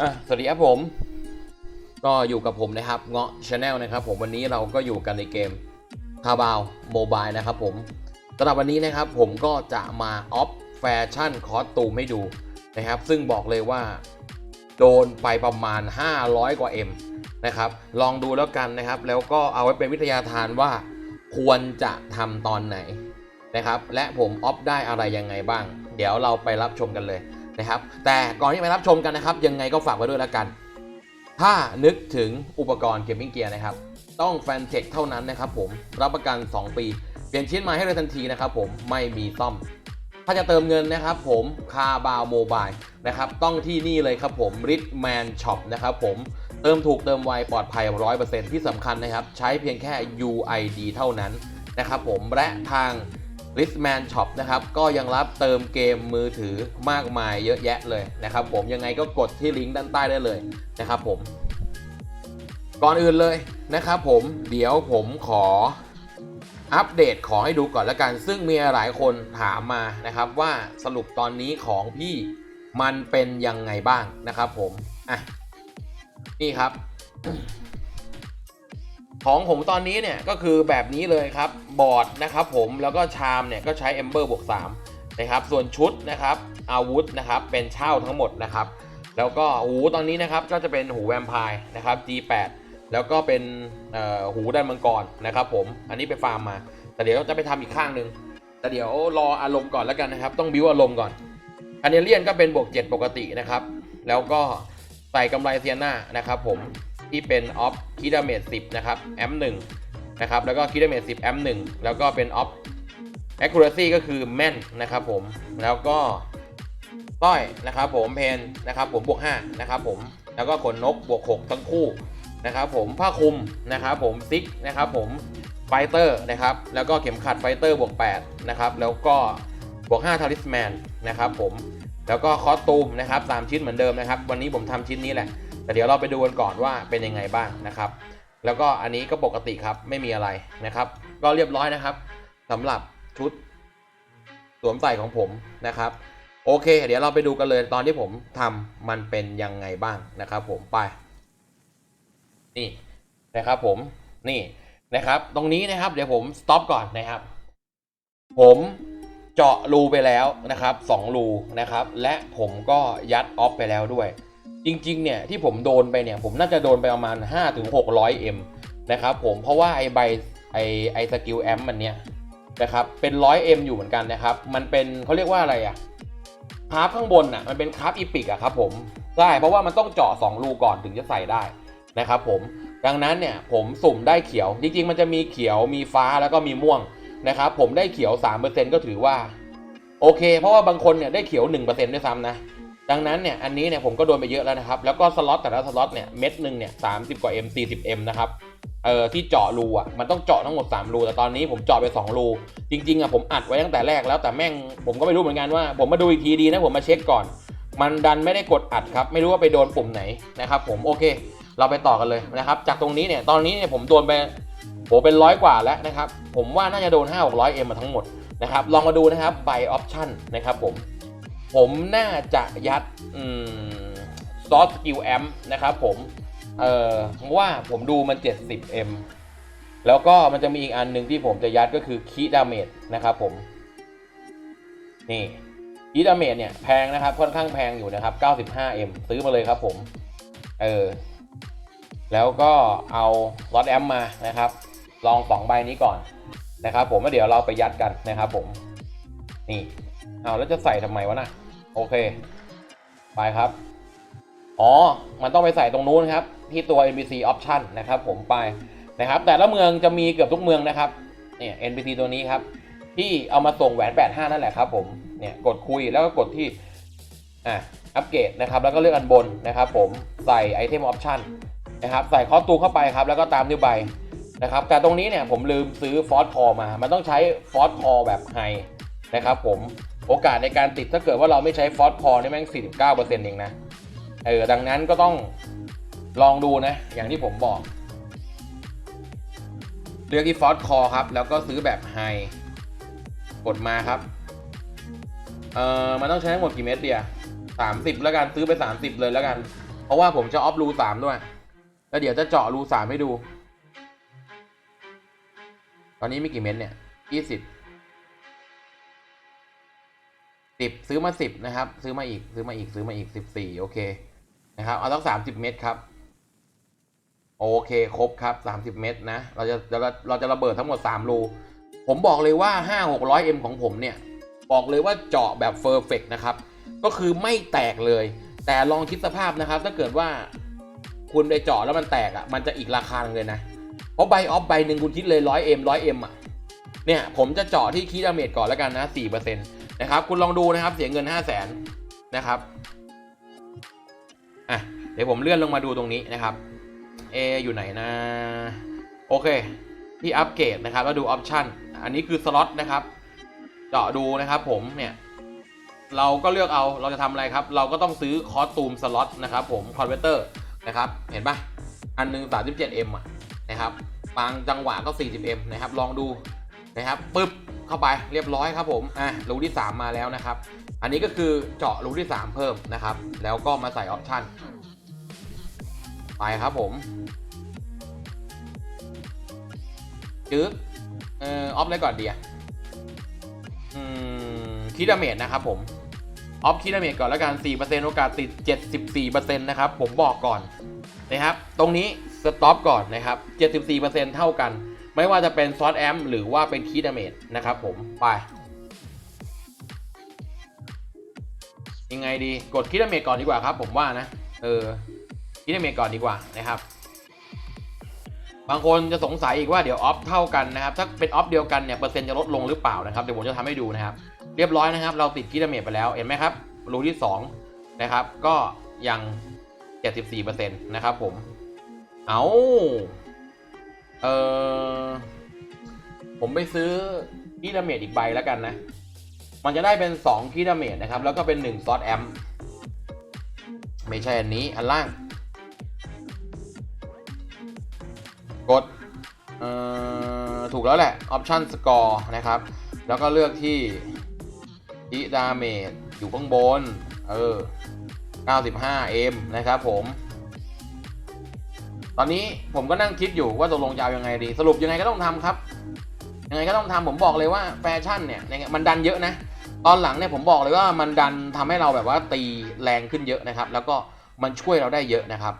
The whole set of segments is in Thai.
อะสวัสดีครับผม ก็อยู่กับผมนะครับ เงาะชาแนลนะครับ ผมวันนี้เราก็อยู่กันในเกมคาบาวโมบายนะครับผมสำหรับวันนี้นะครับผมก็จะมาออฟแฟชั่นคอสตูมให้ดูนะครับ ซึ่งบอกเลยว่า โดนไปประมาณ 500 กว่า M นะครับ ลองดูแล้วกันนะครับ แล้วก็เอาไว้เป็นวิทยาทานว่า ควรจะทำตอนไหนนะครับ และผมออฟได้อะไรยังไงบ้าง เดี๋ยวเราไปรับชมกันเลย นะครับแต่ก่อนที่ไปรับชมกันนะครับ ยังไงก็ฝากไว้ด้วยแล้วกัน ถ้านึกถึงอุปกรณ์เกมมิ่งเกียร์นะครับ ต้องแฟนเทคเท่านั้นนะครับผมรับประกัน 2 ปี เปลี่ยนชิ้นมาให้เลยทันทีนะครับผมไม่มีซ่อม ถ้าจะเติมเงินนะครับผมคาบาวโมบายนะครับต้องที่นี่เลยครับผม r i t m a n Shop นะครับผมเติมถูกเติมไวปลอดภัย 100%ที่สำคัญนะครับ ใช้เพียงแค่ UID เท่านั้นนะครับผมและทาง r i t m a n Shop นะครับ ก็ยังรับเติมเกมมือถือมากมายเยอะแยะเลยนะครับผมยังไงก็กดที่ลิงก์ด้านใต้ได้เลยนะครับผม ก่อนอื่นเลยนะครับผมเดี๋ยวผมขออัปเดตของให้ดูก่อนล้วกัน ซึ่งมีหลายคนถามมานะครับว่าสรุปตอนนี้ของพี่มันเป็นยังไงบ้างนะครับผม อะ นี่ครับ ของผมตอนนี้เนี่ยก็คือแบบนี้เลยครับ บอร์ดนะครับผมแล้วก็ชามเนี่ยก็ใช้ Ember บวก3นะครับส่วนชุดนะครับอาวุธนะครับเป็นเช่าทั้งหมดนะครับแล้วก็หูตอนนี้นะครับก็จะเป็นหูแวมไพร์นะครับ G8 แล้วก็เป็นหูดันมังกรนะครับผมอันนี้ไปฟาร์มมา แต่เดี๋ยวจะไปทำอีกข้างหนึ่งแต่เดี๋ยวรออารมณ์ก่อนแล้วกันนะครับ ต้องบิวอารมณ์ก่อนคาเนเลียนก็เป็นบวก 7 ปกตินะครับ แล้วก็ใส่กำไรเซียนานะครับผมที่เป็นออฟคิดาเมจ10นะครับแอม1น นะครับ แล้วก็คิดาเมจ10แอม1แล้วก็เป็นออฟ accuracy ก็คือแม่นนะครับผม แล้วก็ต้อยนะครับผมเพนนะครับผมบวก5นะครับผม แล้วก็ขนนกบวก 6 ทั้งคู่นะครับผมผ้าคลุมนะครับผมซิกนะครับผมไฟเตอร์นะครับ แล้วก็เข็มขัดไฟเตอร์บวก8นะครับ แล้วก็บวก5ทาริสแมนนะครับผม แล้วก็คอสตูมนะครับสามชิ้นเหมือนเดิมนะครับ วันนี้ผมทำชิ้นนี้แหละ แต่เดี๋ยวเราไปดูกันก่อนว่าเป็นยังไงบ้างนะครับ แล้วก็อันนี้ก็ปกติครับไม่มีอะไรนะครับ ก็เรียบร้อยนะครับสำหรับชุดสวมใส่ของผมนะครับ โอเค เดี๋ยวเราไปดูกันเลยตอนที่ผมทำมันเป็นยังไงบ้างนะครับ ผมไป นี่นะครับผมนี่นะครับ ตรงนี้นะครับเดี๋ยวผมสต็อปก่อนนะครับ ผมเจาะรูไปแล้วนะครับสองรูนะครับ และผมก็ยัดออฟไปแล้วด้วย จริงๆ เนี่ยที่ผมโดนไปเนี่ยผมน่าจะโดนไปประมาณ 5-600M นะครับผมเพราะว่าไอใบไอไอสกิลแอมมันเนี่ยนะครับเป็น 100M อยู่เหมือนกันนะครับ มันเป็นเขาเรียกว่าอะไรอะคราฟข้างบนอะมันเป็นคราฟอีพิกอะครับผมใช่เพราะว่ามันต้องเจาะ2รูก่อนถึงจะใส่ได้นะครับผมดังนั้นเนี่ยผมสุ่มได้เขียว จริงๆ มันจะมีเขียวมีฟ้าแล้วก็มีม่วงนะครับผมได้เขียว 3%ก็ถือว่า โอเค เพราะว่าบางคนเนี่ยได้เขียว 1%ด้วยซ้ำนะ ดังนั้นเนี่ยอันนี้เนี่ยผมก็โดนไปเยอะแล้วนะครับ แล้วก็สล็อตแต่ละสล็อตเนี่ยเม็ดหนึ่งเนี่ยสามสิบกว่า M 40 M นะครับเอ่อที่เจาะรูอะมันต้องเจาะทั้งหมด 3 รู แต่ตอนนี้ผมเจาะไป 2 รู จริงๆอะผมอัดไว้ตั้งแต่แรกแล้วแต่แม่งผมก็ไม่รู้เหมือนกันว่า ผมมาดูอีกทีดีนะผมมาเช็คก่อน มันดันไม่ได้กดอัดครับ ไม่รู้ว่าไปโดนปุ่มไหนนะครับผมโอเค เราไปต่อกันเลยนะครับ จากตรงนี้เนี่ยตอนนี้เนี่ยผมโดนไปโหเป็นร้อยกว่าแล้วนะครับผมว่าน่าจะโดน5 6 0 0 M มาทั้งหมดนะครับลองมาดูนะครับ by option นะครับผม ผมน่าจะยัดซอสสกิลแอมนะครับผม เอ่อว่าผมดูมัน 70M แล้วก็มันจะมีอีกอันหนึ่งที่ผมจะยัดก็คือคีดาเมจนะครับผม นี่คีดาเมจเนี่ยแพงนะครับ ค่อนข้างแพงอยู่นะครับ 95M ซื้อมาเลยครับผม เออ แล้วก็เอาลอตแอมมานะครับ ลองสองใบนี้ก่อนนะครับผมแล้วเดี๋ยวเราไปยัดกันนะครับผม นี่ อาแล้วจะใส่ทำไมวะนะโอเค ไปครับ อ๋อ มันต้องไปใส่ตรงนู้นครับ ที่ตัว NPC option นะครับผมไปนะครับ แต่ละเมืองจะมีเกือบทุกเมืองนะครับเนี่ย NPC ตัวนี้ครับ ที่เอามาส่งแหวน 85 นั่นแหละครับผมเนี่ยกดคุยแล้วก็กดที่อะอัปเกรดนะครับ แล้วก็เลือกอันบนนะครับผมใส่ไอเทมออปชันนะครับใส่คอสตูเข้าไปครับ แล้วก็ตามด้วใบนะครับ แต่ตรงนี้เนี่ยผมลืมซื้อฟอสคอมา มันต้องใช้ฟอสคอแบบไฮนะครับผม โอกาสในการติดถ้าเกิดว่าเราไม่ใช้ฟอสคอนี่แม่ง 49%เองนะ เออ ดังนั้นก็ต้องลองดูนะ อย่างที่ผมบอก เลือกที่ฟอสคอครับ แล้วก็ซื้อแบบไฮ กดมาครับ เออมันต้องใช้ทั้งหมดกี่เม็ดเดียสามสิบแล้วกัน ซื้อไป30เลยแล้วกัน เพราะว่าผมจะออฟรูสามด้วย แล้วเดี๋ยวจะเจาะรูสามให้ดู ตอนนี้มีกี่เม็ดเนี่ยยี่สิบ สิบซื้อมาสิบนะครับ ซื้อมาอีกซื้อมาอีกซื้อมาอีกสิบสี่โอเคนะครับเอาตั้งสามสิบเม็ดครับ โอเคครบครับสามสิบเม็ดนะเราจะเราจะเราจะระเบิดทั้งหมดสามรูผมบอกเลยว่าห้าหกร้อยเอ็มของผมเนี่ย บอกเลยว่าเจาะแบบเฟอร์เฟกนะครับ ก็คือไม่แตกเลย แต่ลองคิดสภาพนะครับ ถ้าเกิดว่าคุณไปเจาะแล้วมันแตกอะมันจะอีกราคาเลยนะเพราะใบออฟใบหนึ่งคุณคิดเลยร้อยเอ็มร้อยเอ็มอะเนี่ยผมจะเจาะที่คีดาเมจก่อนแล้วกันนะสี่เปอร์เซ็นต์ นะครับ คุณลองดูนะครับเสียเงินห้าแสนนะครับอะเดี๋ยวผมเลื่อนลงมาดูตรงนี้นะครับเออยู่ไหนนะ โอเค ที่อัปเกรดนะครับแล้วดูออปชันอันนี้คือสล็อตนะครับ เจาะดูนะครับผมเนี่ยเราก็เลือกเอาเราจะทำอะไรครับ เราก็ต้องซื้อคอสตูมสล็อตนะครับผมคอนเวอร์เตอร์นะครับเห็นปะอันหนึ่ง37 m อะนะครับบางจังหวะก็ 40 m นะครับ ลองดูนะครับปึ๊บ เข้าไปเรียบร้อยครับผมอะรูที่ 3 มาแล้วนะครับ อันนี้ก็คือเจาะรูที่ 3 เพิ่มนะครับ แล้วก็มาใส่ออปชันไปครับผมจึ๊กเอ่อออฟอะไรก่อนดีอะอืมคิดาเมจนะครับผมออฟคิดาเมจก่อนแล้วกัน 4%โอกาสติด 74%นะครับ ผมบอกก่อนนะครับ ตรงนี้สต็อปก่อนนะครับ 74%เท่ากัน ไม่ว่าจะเป็นซอสแอมหรือว่าเป็นคีดาเมจนะครับผมไป ยังไงดีกดคีดาเมจก่อนดีกว่าครับ ผมว่านะ เออคีดาเมจก่อนดีกว่านะครับ บางคนจะสงสัยอีกว่าเดี๋ยวออฟเท่ากันนะครับ ถ้าเป็นออฟเดียวกันเนี่ยเปอร์เซ็นต์จะลดลงหรือเปล่านะครับเดี๋ยวผมจะทำให้ดูนะครับ เรียบร้อยนะครับ เราติดกิดาเมจไปแล้วเห็นไหมครับรูที่ 2 นะครับ ก็ยัง 74%นะครับผม เอา เออผมไปซื้อกิดาเมจอีกใบแล้วกันนะ มันจะได้เป็น2กิดาเมจนะครับ แล้วก็เป็น1ซอสแอมไม่ใช่อันนี้อันล่าง กดถูกแล้วแหละ Option Score นะครับ แล้วก็เลือกที่อีดาเมจอยู่ข้างบน เออ 95M นะครับผม ตอนนี้ผมก็นั่งคิดอยู่ว่าตกลงจะเอายังไงดี สรุปยังไงก็ต้องทำครับ ยังไงก็ต้องทำผมบอกเลยว่าแฟชั่นเนี่ยมันดันเยอะนะ ตอนหลังเนี่ยผมบอกเลยว่ามันดันทำให้เราแบบว่าตีแรงขึ้นเยอะนะครับ แล้วก็มันช่วยเราได้เยอะนะครับ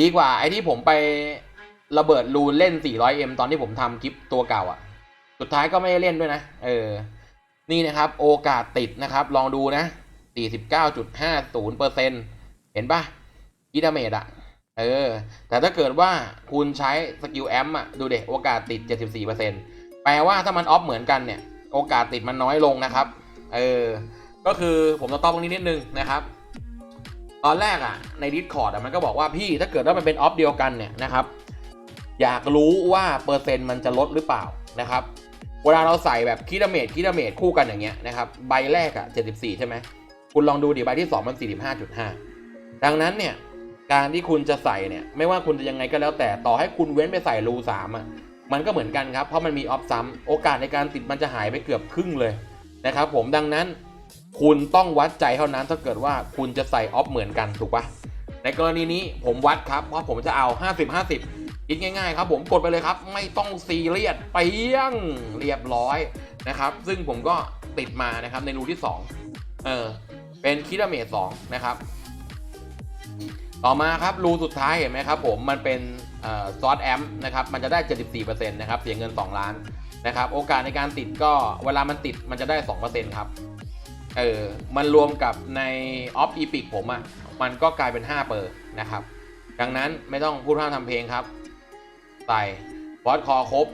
ดีกว่าไอ้ที่ผมไประเบิดรูนเล่น 400M ตอนที่ผมทำคลิปตัวเก่าอะ่ะ สุดท้ายก็ไม่ได้เล่นด้วยนะ เออ นี่นะครับโอกาสติดนะครับ ลองดูนะ 49.50%เห็นปะกิดาเมจอะ เออ แต่ถ้าเกิดว่าคุณใช้สกิลแอมอะดูเด็โอกาสติด 74%แปลว่าถ้ามันออฟเหมือนกันเนี่ย โอกาสติดมันน้อยลงนะครับ เออ ก็คือผมจะตอบตรงนี้นิดนึงนะครับ ตอนแรกอะใน Discord อะมันก็บอกว่าพี่ถ้าเกิดว่ามันเป็นออฟเดียวกันเนี่ยนะครับ อยากรู้ว่าเปอร์เซ็นต์มันจะลดหรือเปล่านะครับ เวลาเราใส่แบบคิดเมจคิดเมจคู่กันอย่างเงี้ยนะครับ ใบแรกอะ74 ใช่ไหม คุณลองดูดิใบที่ 2 มัน 45.5 ดังนั้นเนี่ย การที่คุณจะใส่เนี่ย ไม่ว่าคุณจะยังไงก็แล้วแต่ต่อให้คุณเว้นไปใส่รูสามอะมันก็เหมือนกันครับ เพราะมันมีออฟซ้ำโอกาสในการติดมันจะหายไปเกือบครึ่งเลยนะครับผมดังนั้นคุณต้องวัดใจเท่านั้นถ้าเกิดว่าคุณจะใส่ออฟเหมือนกันถูกปะในกรณีนี้ผมวัดครับเพราะผมจะเอา 50 50คิดง่ายๆครับ ผมกดไปเลยครับ ไม่ต้องซีเรียสไปยังเรียบร้อยนะครับ ซึ่งผมก็ติดมานะครับในรูที่2เออเป็นคิดเมจ2นะครับ ต่อมาครับรูสุดท้ายเห็นไหมครับผมมันเป็นซอสแอมนะครับมันจะได้ 74%นะครับเสียเงิน 2 ล้านนะครับโอกาสในการติดก็เวลามันติดมันจะได้ 2%ครับเออมันรวมกับในออฟอีพิกผมอะ่ะมันก็กลายเป็น 5 เปอร์นะครับ ดังนั้นไม่ต้องพูดพร่ำทำเพลงครับใส่บอสคอครบ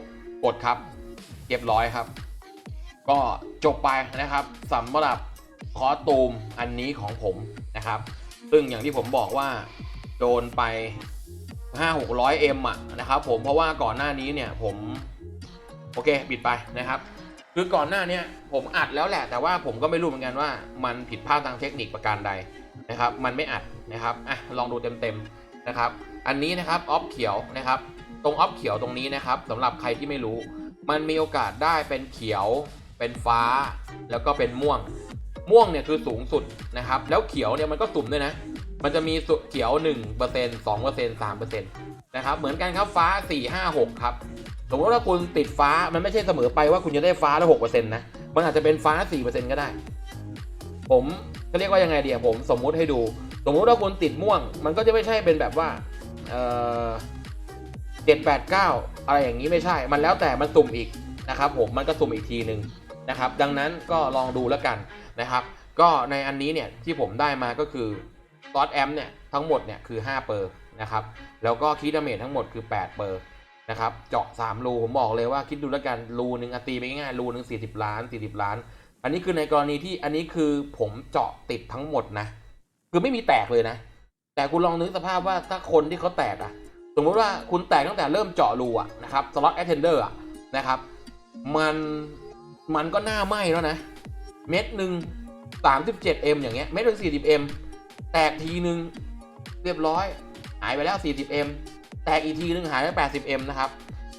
กดครับเรียบร้อยครับ ก็จบไปนะครับสำหรับคอตูมอันนี้ของผมนะครับ ซึ่งอย่างที่ผมบอกว่าโดนไป 5 600 M อะนะครับผมเพราะว่าก่อนหน้านี้เนี่ยผม โอเคปิดไปนะครับ คือก่อนหน้านี้ผมอัดแล้วแหละ แต่ว่าผมก็ไม่รู้เหมือนกันว่ามันผิดพลาดทางเทคนิคประการใดนะครับ มันไม่อัดนะครับอะลองดูเต็มๆนะครับ อันนี้นะครับออฟเขียวนะครับ ตรงออฟเขียวตรงนี้นะครับสำหรับใครที่ไม่รู้ มันมีโอกาสได้เป็นเขียวเป็นฟ้า แล้วก็เป็นม่วง ม่วงเนี่ยคือสูงสุดนะครับ แล้วเขียวเนี่ยมันก็สุ่มด้วยนะ มันจะมีสุเขียว 1% 2% 3%นะครับเหมือนกันครับฟ้า 4 5 6 ครับ สมมติว่าคุณติดฟ้ามันไม่ใช่เสมอไปว่าคุณจะได้ฟ้าแล้ว6%นะ มันอาจจะเป็นฟ้า 4%ก็ได้ ผมก็เรียกว่ายังไงเดียผมสมมุติให้ดู สมมุติว่าคุณติดม่วง มันก็จะไม่ใช่เป็นแบบว่าเออเจ็ดแปดเก้าอะไรอย่างนี้ไม่ใช่ มันแล้วแต่มันสุ่มอีกนะครับผมมันก็สุ่มอีกทีหนึ่งนะครับ ดังนั้นก็ลองดูแล้วกัน นะครับ ก็ในอันนี้เนี่ยที่ผมได้มาก็คือซอสแอมเนี่ยทั้งหมดเนี่ยคือ5เปอร์นะครับ แล้วก็คีดเมจทั้งหมดคือ8เปอร์นะครับ เจาะ3รูผมบอกเลยว่าคิดดูแล้วกันรูหนึ่งอตีไปง่ายรูหนึ่ง40 ล้าน 40 ล้าน อันนี้คือในกรณีที่อันนี้คือผมเจาะติดทั้งหมดนะคือไม่มีแตกเลยนะ แต่คุณลองนึกสภาพว่าถ้าคนที่เขาแตกอะสมมติว่าคุณแตกตั้งแต่เริ่มเจาะรูอะนะครับสล็อตแอทเทนเดอร์อะนะครับ มันมันก็หน้าไหม้แล้วนะ เม็ดหนึ่ง 37M อย่างเงี้ยเม็ดหนึ่ง 40M แตกทีหนึ่งเรียบร้อย หายไปแล้ว 40M แตกอีกทีหนึ่งหายไป 80M นะครับ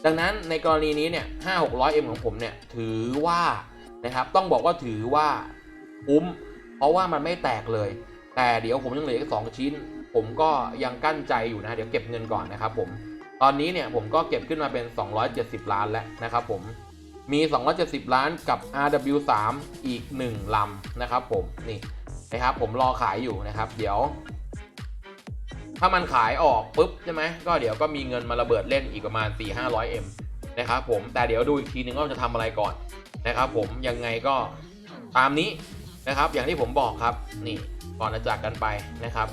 ดังนั้นในกรณีนี้เนี่ย5 600M ของผมเนี่ยถือว่านะครับต้องบอกว่าถือว่าคุ้มเพราะว่ามันไม่แตกเลย แต่เดี๋ยวผมยังเหลืออีกสองชิ้น ผมก็ยังกั้นใจอยู่นะ เดี๋ยวเก็บเงินก่อนนะครับผม ตอนนี้เนี่ยผมก็เก็บขึ้นมาเป็น 270 ล้านแล้วนะครับผม มี 270 ล้านกับ RW3 อีก 1 ลำนะครับผม นี่นะครับผมรอขายอยู่นะครับ เดี๋ยว ถ้ามันขายออกปุ๊บใช่ไหมก็เดี๋ยวก็มีเงินมาระเบิดเล่นอีกประมาณ 4-500M นะครับผมแต่เดี๋ยวดูอีกทีนึงว่าจะทำอะไรก่อนนะครับผมยังไงก็ตามนี้นะครับ อย่างที่ผมบอกครับนี่ก่อนจะจากกันไปนะครับ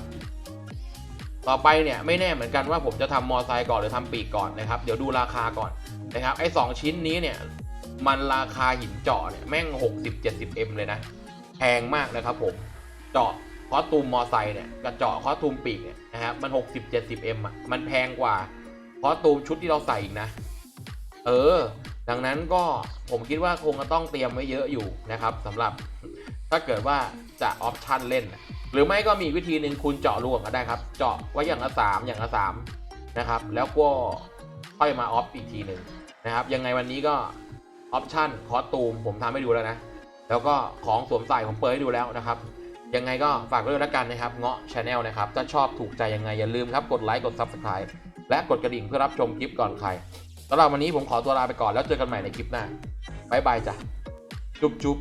ต่อไปเนี่ยไม่แน่เหมือนกันว่าผมจะทำมอไซค์ก่อนหรือทำปีกก่อนนะครับ เดี๋ยวดูราคาก่อนนะครับไอ้สองชิ้นนี้เนี่ย มันราคาหินเจาะเนี่ยแม่ง 60-70M เลยนะแพงมากนะครับผม เจาะคอตูมมอไซค์เนี่ยกับเจาะคอตูมปีกเนี่ยนะครับมัน 60-70M อะมันแพงกว่าคอตูมชุดที่เราใส่อีกนะ เออ ดังนั้นก็ผมคิดว่าคงจะต้องเตรียมไว้เยอะอยู่นะครับสำหรับถ้าเกิดว่าจะออปชั่นเล่น หรือไม่ก็มีวิธีหนึ่งคุณเจาะรวมก็ได้ครับ เจาะไว้อย่างละสามอย่างละสามนะครับ แล้วก็ค่อยมาออฟอีกทีหนึ่งนะครับ ยังไงวันนี้ก็ ออปชั่นคอสตูมผมทำให้ดูแล้วนะ แล้วก็ของสวมใส่ผมเปิดให้ดูแล้วนะครับ ยังไงก็ฝากไว้ด้วยแล้วกันนะครับ เงาะชาแนลนะครับ ถ้าชอบถูกใจยังไงอย่าลืมครับ กดไลค์ กด Subscribe และกดกระดิ่งเพื่อรับชมคลิปก่อนใครสำหรับวันนี้ผมขอตัวลาไปก่อนแล้วเจอกันใหม่ในคลิปหน้าบ๊ายบายจ้ะจุ๊บจุ๊บ